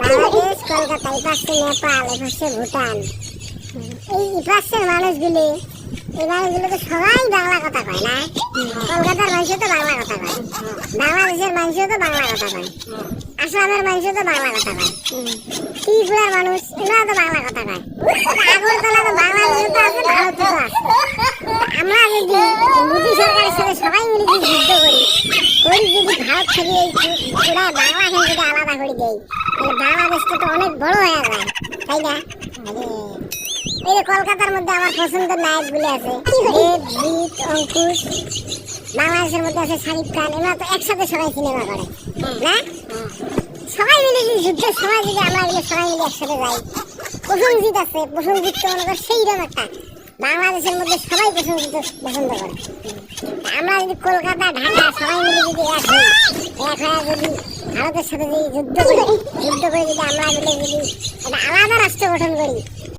বাংলাদেশ কলকাতা এই পাশে নেপাল এই পাশে ভুটান এই পাশের মানুষগুলি এই মানুষগুলো তো সবাই বাংলা কথা কয় না। কলকাতার মানুষও তো বাংলা কথা কয় বাংলাদেশের মানুষও তো বাংলা কথা কয়। আসামের মানুষও তো বাংলা কথা কয় ত্রিপুরার মানুষ এরা তো বাংলা কথা কয় আগরতলা তো বাংলাদেশে তো আছে ভারতে আছে আমরা যদি মোদী সরকারের সাথে সবাই মিলে যদি যুদ্ধ করি যদি যদি তো অনেক এই কলকাতার মধ্যে আমার পছন্দের নায়ক গুলি আছে অঙ্কুশ। বাংলাদেশের মধ্যে আছে শাকিব খান। এরা তো একসাথে সবাই সিনেমা করে। না? সবাই মিলে যদি যুদ্ধের সময় যদি আমরা সবাই মিলে একসাথে যাই। প্রসেনজিৎ আছে। প্রসেনজিৎ তো মনে কর সেইরকম একটা। বাংলাদেশের মধ্যে সবাই প্রসেনজিৎ পছন্দ করে। আমরা যদি কলকাতা, ঢাকা সবাই মিলে হয়ে যদি ভারতের সাথে যদি যুদ্ধ করি যুদ্ধ করে। যদি আমরা মিলে যদি একটা আলাদা রাষ্ট্র গঠন করি